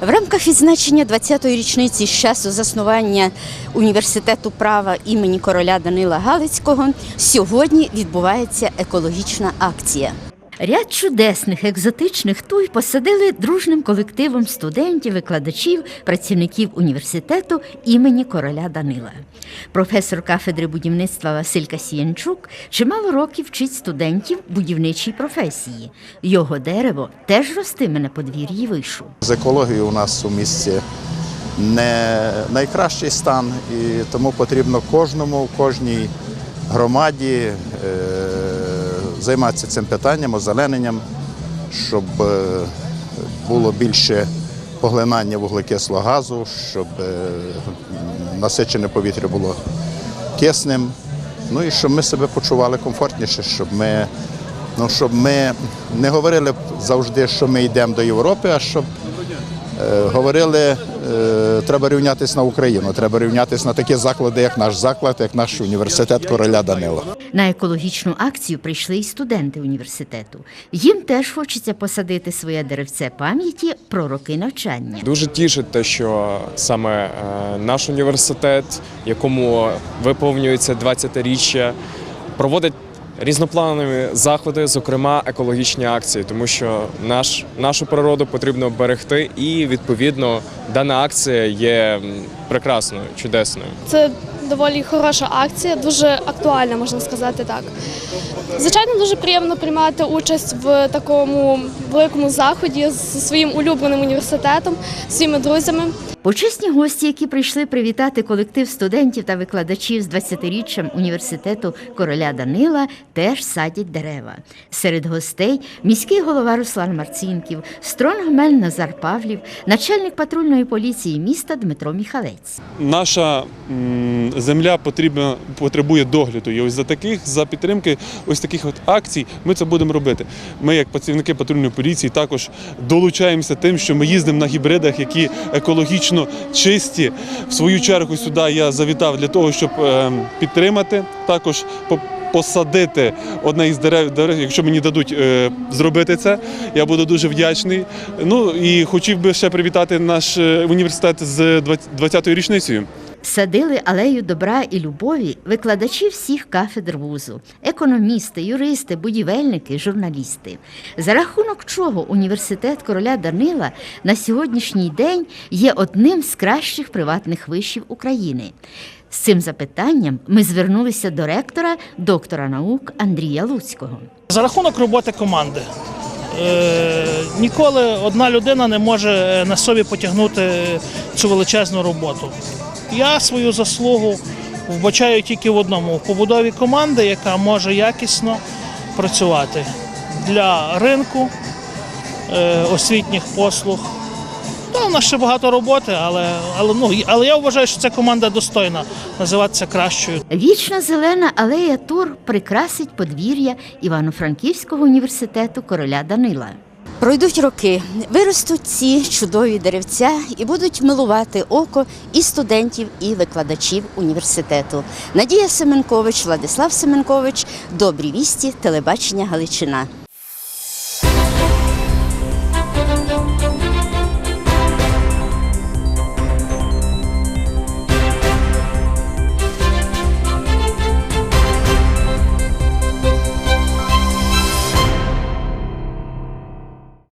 В рамках відзначення 20-ї річниці з часу заснування університету права імені короля Данила Галицького сьогодні відбувається екологічна акція. Ряд чудесних екзотичних туй посадили дружним колективом студентів, викладачів, працівників університету імені короля Данила. Професор кафедри будівництва Василь Касіянчук чимало років вчить студентів будівничій професії. Його дерево теж ростиме на подвір'ї вишу. З екологією у нас у місті не найкращий стан, і тому потрібно кожному, кожній громаді е, займатися цим питанням, озелененням, щоб е, було більше поглинання вуглекислого газу, щоб е, насичене повітря було киснем. Ну і щоб ми себе почували комфортніше, щоб ми, ну, щоб ми не говорили завжди, що ми йдемо до Європи, а щоб говорили, е, треба рівнятися на Україну, треба рівнятися на такі заклади, як наш заклад, як наш університет короля Данила. На екологічну акцію прийшли й студенти університету. Їм теж хочеться посадити своє деревце пам'яті про роки навчання. Дуже тішить те, що саме е, наш університет, якому виповнюється 20-річчя, проводить різнопланові заходи, зокрема екологічні акції, тому що наш, нашу природу потрібно берегти, і відповідно дана акція є прекрасною, чудесною. Це доволі хороша акція, дуже актуальна, можна сказати так. Звичайно, дуже приємно приймати участь в такому великому заході зі своїм улюбленим університетом, своїми друзями. Почесні гості, які прийшли привітати колектив студентів та викладачів з 20-річчям університету короля Данила, теж садять дерева. Серед гостей міський голова Руслан Марцінків, стронгмен Назар Павлів, начальник патрульної поліції міста Дмитро Міхалець. наша земля потрібна, потребує догляду. І ось за таких, за підтримки ось таких от акцій ми це будемо робити. Ми, як працівники патрульної поліції, також долучаємося тим, що ми їздимо на гібридах, які екологічно чисті. В свою чергу сюди я завітав для того, щоб е, підтримати, також по- посадити одне із дерев, дерев, якщо мені дадуть е, зробити це, я буду дуже вдячний. Ну і хотів би ще привітати наш е, університет з 20-ю річницею. Садили алею добра і любові викладачі всіх кафедр вузу, економісти, юристи, будівельники, журналісти. За рахунок чого університет короля Данила на сьогоднішній день є одним з кращих приватних вишів України. З цим запитанням ми звернулися до ректора, доктора наук Андрія Луцького. За рахунок роботи команди. Е, ніколи одна людина не може е, на собі потягнути цю величезну роботу. Я свою заслугу вбачаю тільки в одному в побудові команди, яка може якісно працювати для ринку е, освітніх послуг. Та, у нас ще багато роботи, але, але, ну, але я вважаю, що ця команда достойна називатися кращою. Вічна зелена алея Тур прикрасить подвір'я Івано-Франківського університету короля Данила. Пройдуть роки, виростуть ці чудові деревця і будуть милувати око і студентів, і викладачів університету. Надія Семенкович, Владислав Семенкович, добрі вісті, телебачення Галичина.